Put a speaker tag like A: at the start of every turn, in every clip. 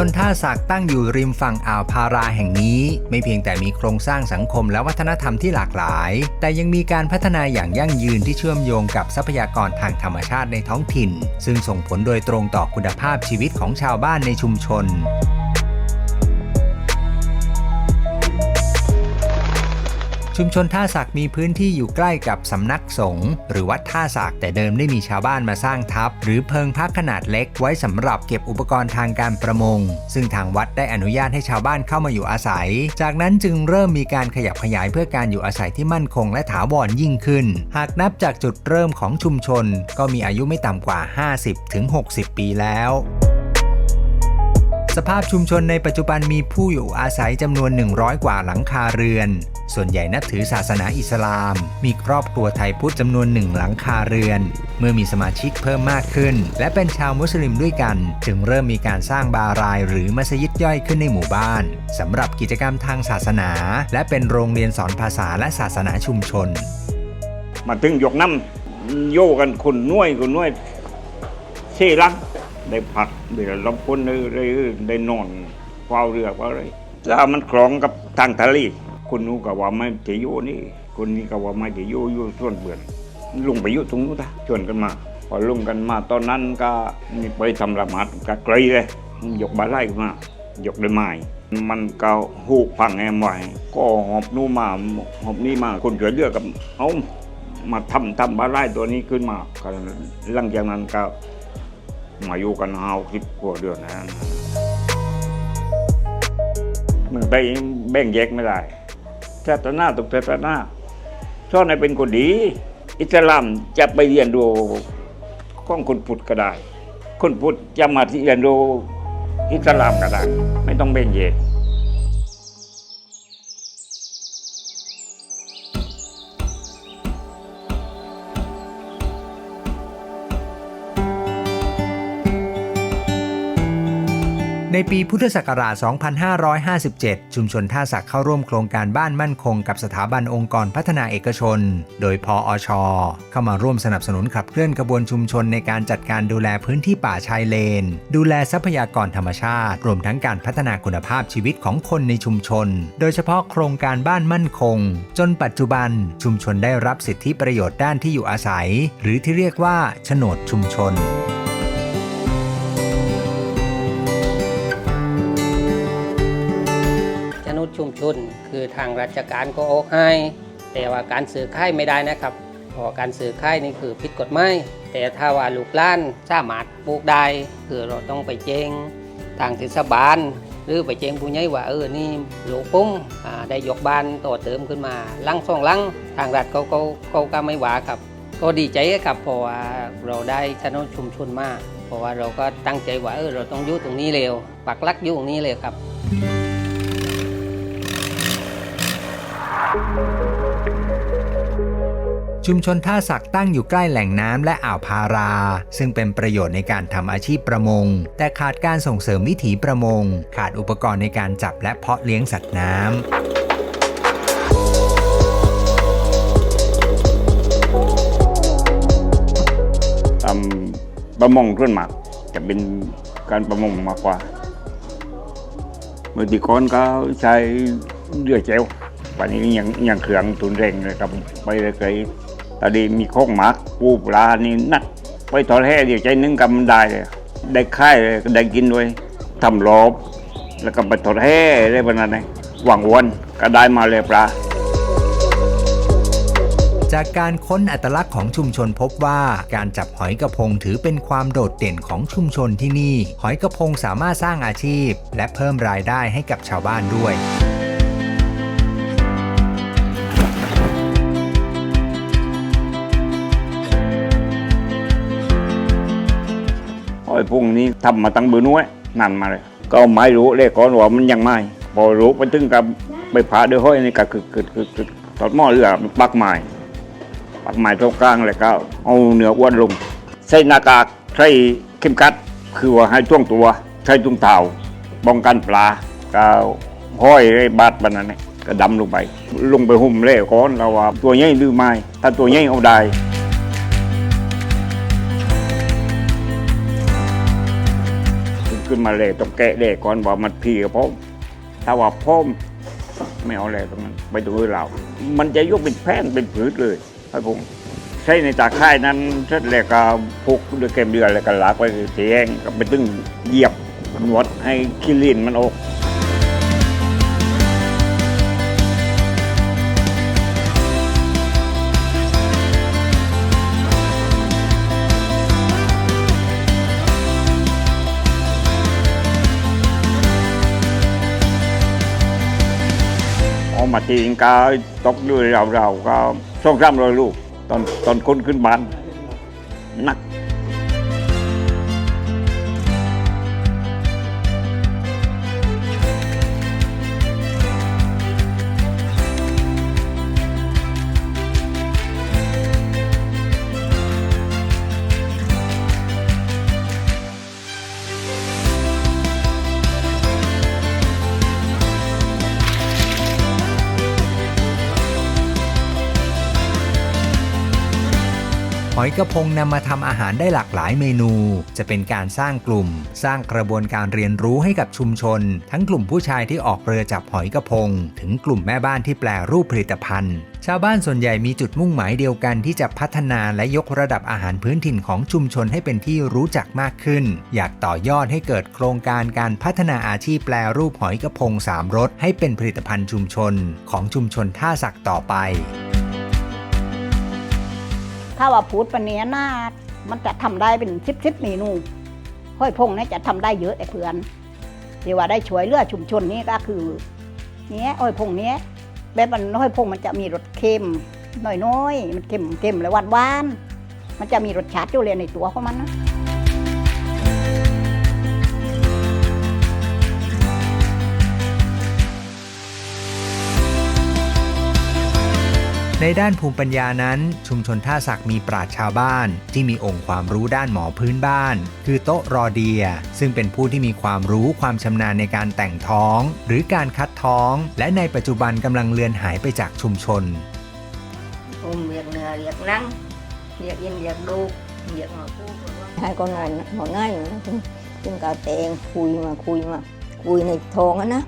A: ชนท่าสักตั้งอยู่ริมฝั่งอ่าวพาราแห่งนี้ ไม่เพียงแต่มีโครงสร้างสังคมและวัฒนธรรมที่หลากหลาย แต่ยังมีการพัฒนาอย่างยั่งยืนที่เชื่อมโยงกับทรัพยากรทางธรรมชาติในท้องถิ่น ซึ่งส่งผลโดยตรงต่อคุณภาพชีวิตของชาวบ้านในชุมชน ชุมชนท่าสักมีพื้นที่อยู่ใกล้กับสำนักสงฆ์หรือวัดท่าสักแต่เดิมได้มีชาวบ้านมาสร้างทับ หรือเพิงพักขนาดเล็กไว้สำหรับเก็บอุปกรณ์ทางการประมง ซึ่งทางวัดได้อนุญาตให้ชาวบ้านเข้ามาอยู่อาศัย จากนั้นจึงเริ่มมีการขยับขยายเพื่อการอยู่อาศัยที่มั่นคงและถาวรยิ่งขึ้น หากนับจากจุดเริ่มของชุมชน ก็มีอายุไม่ต่ำกว่า 50-60 ปีแล้ว สภาพชุมชนในปัจจุบันมีผู้อยู่อาศัยจำนวน 100 กว่าหลังคาเรือน ส่วนใหญ่นับถือศาสนาอิสลาม มีครอบครัวไทยพุทธจำนวนหนึ่งหลังคาเรือน เมื่อมีสมาชิกเพิ่มมากขึ้น และเป็นชาวมุสลิมด้วยกัน จึงเริ่มมีการสร้างบารายหรือมัสยิดย่อยขึ้นในหมู่บ้านสำหรับกิจกรรมทางศาสนา และเป็นโรงเรียนสอนภาษาและศาสนาชุมชน
B: มาถึงยกน้ำโยกันคนน้วยคนน้วยเช่ลัง ได้ผักได้ลำพ้นได้ได้ได้นอนเฝ้าเรือเฝ้าอะไรแล้วมันคล้องกับทางทะเลคนนู้นก็ว่าไม่จะอยู่นี่คนนี้ก็ว่าไม่จะอยู่อยู่ส่วนเบื่อนลุงไปอยู่ตรงนู้นนะชวนกันมาพอลุงกันมาตอนนั้นก็นี่ไปทำละหมาดก็ไกลเลยยกบาไล่ขึ้นมายกด้วยไม้มันก็หูพังแอมไว้ก็หอบนู้นมาหอบนี่มาคนช่วยเรือกับเอามาทำทำบาไล่ตัวนี้ขึ้นมาหลังจากนั้นก็ มาอยู่กันหาสิบกว่าเดือนนะมันไปแบ่งแยกไม่ได้ศาสนาตุกศาสนาชอบในเป็นคนดี อิสลามจะไปเรียนดูของคนพุทธก็ได้ คนพุทธจะมาที่เรียนดูอิสลามก็ได้ ไม่ต้องแบ่งแยก
A: ในปีพุทธศักราช 2557 ชุมชนท่าสักเข้าร่วมโครงการบ้านมั่นคงกับสถาบันองค์กรพัฒนาเอกชน โดยพออช เข้ามาร่วมสนับสนุนขับเคลื่อนกระบวนชุมชนในการจัดการดูแลพื้นที่ป่าชายเลน ดูแลทรัพยากรธรรมชาติ รวมทั้งการพัฒนาคุณภาพชีวิตของคนในชุมชน โดยเฉพาะโครงการบ้านมั่นคง จนปัจจุบันชุมชนได้รับสิทธิประโยชน์ด้านที่อยู่อาศัย หรือที่เรียกว่าโฉนดชุมชน
C: ชุมชน คือทางราชการก็โออกให้ แต่ว่าการซื้อค่ายไม่ได้นะครับเพราะการซื้อค่ายนี่คือผิดกฎหมายแต่ถ้าว่าลูกล้านสามารถปลูกได้คือเราต้องไปแจ้งทางเทศบาลหรือไปแจ้งผู้ใหญ่ว่าเออนี่ลูกปุ้มได้ยกบ้านต่อเติมขึ้นมาลังสองลังทางรัฐเขาเขาเขาก็ไม่หวาครับ ก็ดีใจครับเพราะว่าเราได้ชนุดชุมชนมาก เพราะว่าเราก็ตั้งใจว่าเออเราต้องอยู่ตรงนี้เร็วปักลักอยู่ตรงนี้เลยครับ
A: ชุมชนท่าสักตั้งอยู่ใกล้แหล่งน้ำและอ่าวพารา ซึ่งเป็นประโยชน์ในการทำอาชีพประมง แต่ขาดการส่งเสริมวิถีประมง ขาดอุปกรณ์ในการจับและเพาะเลี้ยงสัตว์น้ำ
B: ทำประมงเรื่องหมากจะเป็นการประมงมากกว่าเมื่อที่ก่อนก็ใช้เรือเจล วันนี้ยังยังเครื่องตุนเร่งเลยครับไปเลยไกลตอนนี้มีโค้งหมากปูปลานี่นักไปทอดแห่เดี๋ยวใจนึงกำได้เลยได้ค่ายเลยได้กินด้วยทำรอบแล้วก็ไปทอดแห่ได้ประมาณนี้หวังวนก็ได้มาเลยปลา
A: จากการค้นอัตลักษณ์ของชุมชนพบว่าการจับหอยกระพงถือเป็นความโดดเด่นของชุมชนที่นี่ หอยกระพงสามารถสร้างอาชีพ และเพิ่มรายได้ให้กับชาวบ้านด้วย
B: หอยพุ่งนี้ทำมาตั้งเบอร์น้อยนั่นมาเลย ก็ไม่รู้เลยก่อนว่ามันยังไม่ พอรู้ไปถึงกับไปผ่าด้วยห้อยนี่ก็คือคือคือตอดหม้อเรือปักไม้ปักไม้ตรงกลางเลยก็เอาเนื้ออ้วนลง ใส่หน้ากากใส่เข็มขัด คือว่าให้ช่วงตัวใส่ถุงเท้าป้องกันปลาก็ห้อยไอ้บาดบันนั้นก็ดำลงไป ลงไปหุ่มเล่ก่อนเราว่าตัวใหญ่หรือไม่ถ้าตัวใหญ่เอาได้ ขึ้นมาเลยต้องแกะเด็กก่อนว่ามันพีกับพ่อมถ้าว่าพ่อมไม่เอาอะไรตรงนั้นไปดูเรา มันจะยกเป็นแผ่นเป็นผืนเลยให้ผมใช้ในตาค่ายนั้นเสร็จแล้วก็พุกด้วยเกมเดือนแล้วก็ลากไปเสียงก็ไปตึงเหยียบนวดให้ขี้ลินมันออก มาทีงกาตกด้วยเราเราก็ส่งซ้ำรอยลูกตอนตอนคนขึ้นบ้านหนัก
A: อยกระพงนำมาทำอาหารได้หลากหลายเมนู จะเป็นการสร้างกลุ่ม สร้างกระบวนการเรียนรู้ให้กับชุมชน ทั้งกลุ่มผู้ชายที่ออกเรือจับหอยกระพง ถึงกลุ่มแม่บ้านที่แปลรูปผลิตภัณฑ์ ชาวบ้านส่วนใหญ่มีจุดมุ่งหมายเดียวกันที่จะพัฒนาและยกระดับอาหารพื้นถิ่นของชุมชนให้เป็นที่รู้จักมากขึ้น อยากต่อยอดให้เกิดโครงการการพัฒนาอาชีพแปลรูปหอยกระพงสามรสให้เป็นผลิตภัณฑ์ชุมชน ของชุมชนท่าสักต่อไป
D: ถ้าว่าพูดปนเนี้ยนามันจะทำได้เป็นสิบสิบเมนูห้อยพงเนี่ยจะทำได้เยอะไอ้เพื่อนที่ว่าได้ช่วยเลือชุมชนนี่ก็คือเนี้ยห้อยพงเนี้ยแบบมันห้อยพงมันจะมีรสเค็มน้อยๆมันเค็มเค็มและหวานหวานมันจะมีรสชาติอยู่เลยในตัวของมันนะ
A: ในด้านภูมิปัญญานั้น ชุมชนท่าสักมีปราชญ์ชาวบ้าน ที่มีองค์ความรู้ด้านหมอพื้นบ้าน คือโต๊ะรอเดีย ซึ่งเป็นผู้ที่มีความรู้ความชำนาญในการแต่งท้อง หรือการคัดท้อง และในปัจจุบันกำลังเลือนหายไปจากชุมชน
E: อุ้มเรียกเนื้อเรียกหนังเรียกยินเรียกดูเรียกมาพูดว่า
F: ให้ก็นอนนอนง่ายอยู่นะซึ่งซึ่งกาเตงคุยมาคุยมา คุยในท้องอะนะ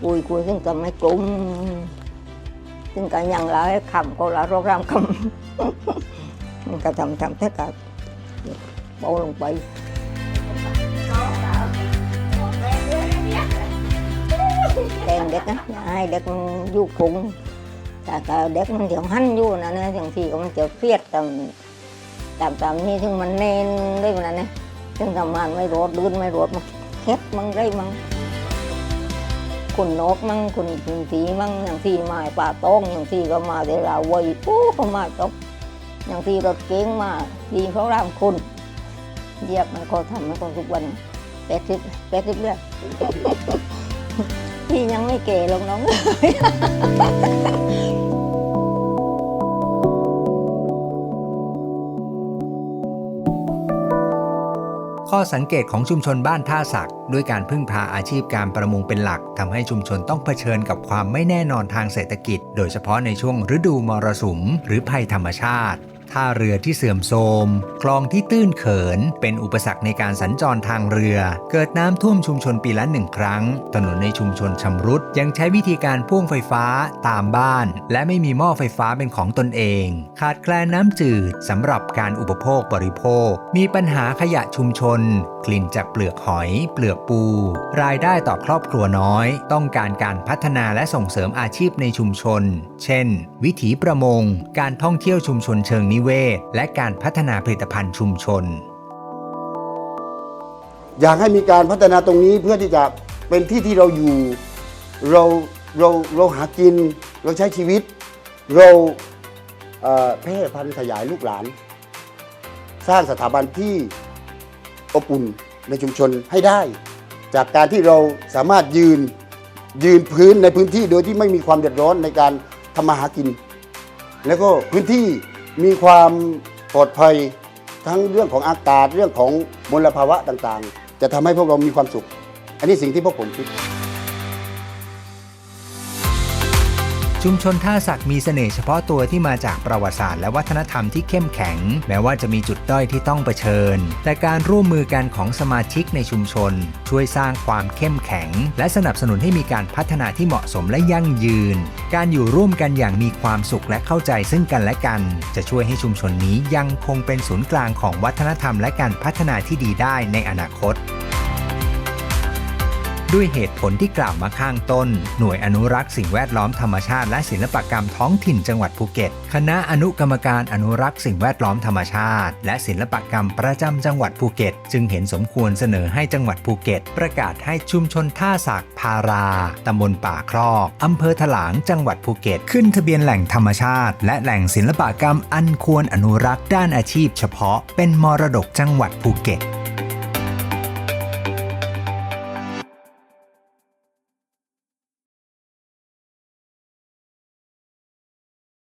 F: คุยคุยซึ่งก็ไม่กลุ่มึ่งก็ยังละคำก็ละรกรามคำมันก็ทำทำแค่กับเบาลงไปแดงเด็กนะอย่าให้เด็กมันอยู่พุงแต่เด็กมันเดี๋ยวหันอยู่นะเนี่ยบางทีก็มันจะเครียดตามตามตามนี่ถึงมันเน้นด้มันนะถึงทำงานไม่รอดลื่นไม่รอดมันแคบมั่งได้มั่ง คุณนกมั่งคุณพินสีมั่งอย่างที่มาป่าต้องอย่างที่ก็มาเดี๋ยวเราวัยปุ๊ก็มาตกอย่างที่รถเก๋งมาดีเขารามคุณเยียบมันก็ทำมันก็ทุกวันแปดสิบแปดสิบเรื่องพี่ยังไม่เก่ลงน้อง
A: ข้อสังเกตของชุมชนบ้านท่าสักด้วยการพึ่งพาอาชีพการประมงเป็นหลักทำให้ชุมชนต้องเผชิญกับความไม่แน่นอนทางเศรษฐกิจ โดยเฉพาะในช่วงฤดูมรสุม หรือภัยธรรมชาติ ท่าเรือที่เสื่อมโทรม คลองที่ตื้นเขิน เป็นอุปสรรคในการสัญจรทางเรือ เกิดน้ำท่วมชุมชนปีละหนึ่งครั้ง ถนนในชุมชนชำรุด ยังใช้วิธีการพ่วงไฟฟ้าตามบ้าน และไม่มีหม้อไฟฟ้าเป็นของตนเอง ขาดแคลนน้ำจืดสำหรับการอุปโภคบริโภค มีปัญหาขยะชุมชน กลิ่นจากเปลือกหอย เปลือกปู รายได้ต่อครอบครัวน้อย ต้องการการพัฒนาและส่งเสริมอาชีพในชุมชน เช่น วิถีประมง การท่องเที่ยวชุมชนเชิงนิเวศ และการพัฒนาผลิตภัณฑ์ชุมชน
G: อยากให้มีการพัฒนาตรงนี้เพื่อที่จะเป็นที่ที่เราอยู่ เราเราเราหากิน เราใช้ชีวิต เราเอ่อแพร่พันธุ์ขยายลูกหลาน สร้างสถาบันที่อบอุ่นในชุมชนให้ได้ จากการที่เราสามารถยืนยืนพื้นในพื้นที่โดยที่ไม่มีความเดือดร้อนในการทำมาหากิน แล้วก็พื้นที่ มีความปลอดภัยทั้งเรื่องของอากาศเรื่องของมลภาวะต่างๆ จะทำให้พวกเรามีความสุข อันนี้สิ่งที่พวกผมคิด
A: ชุมชนท่าสักมีเสน่ห์เฉพาะตัวที่มาจากประวัติศาสตร์และวัฒนธรรมที่เข้มแข็ง แม้ว่าจะมีจุดด้อยที่ต้องเผชิญ แต่การร่วมมือกันของสมาชิกในชุมชน ช่วยสร้างความเข้มแข็ง และสนับสนุนให้มีการพัฒนาที่เหมาะสมและยั่งยืน การอยู่ร่วมกันอย่างมีความสุขและเข้าใจซึ่งกันและกัน จะช่วยให้ชุมชนนี้ยังคงเป็นศูนย์กลางของวัฒนธรรมและการพัฒนาที่ดีได้ในอนาคต ด้วยเหตุผลที่กล่าวมาข้างต้น หน่วยอนุรักษ์สิ่งแวดล้อมธรรมชาติและศิลปกรรมท้องถิ่นจังหวัดภูเก็ต คณะอนุกรรมการอนุรักษ์สิ่งแวดล้อมธรรมชาติ และศิลปกรรมประจำจังหวัดภูเก็ต จึงเห็นสมควรเสนอให้จังหวัดภูเก็ต ประกาศให้ชุมชนท่าสากพาราตำบลป่าครอกอำเภอถลางจังหวัดภูเก็ต ขึ้นทะเบียนแหล่งธรรมชาติ และแหล่งศิลปกรรมอันควรอนุรักษ์ด้านอาชีพ เฉพาะเป็นมรดกจังหวัดภูเก็ต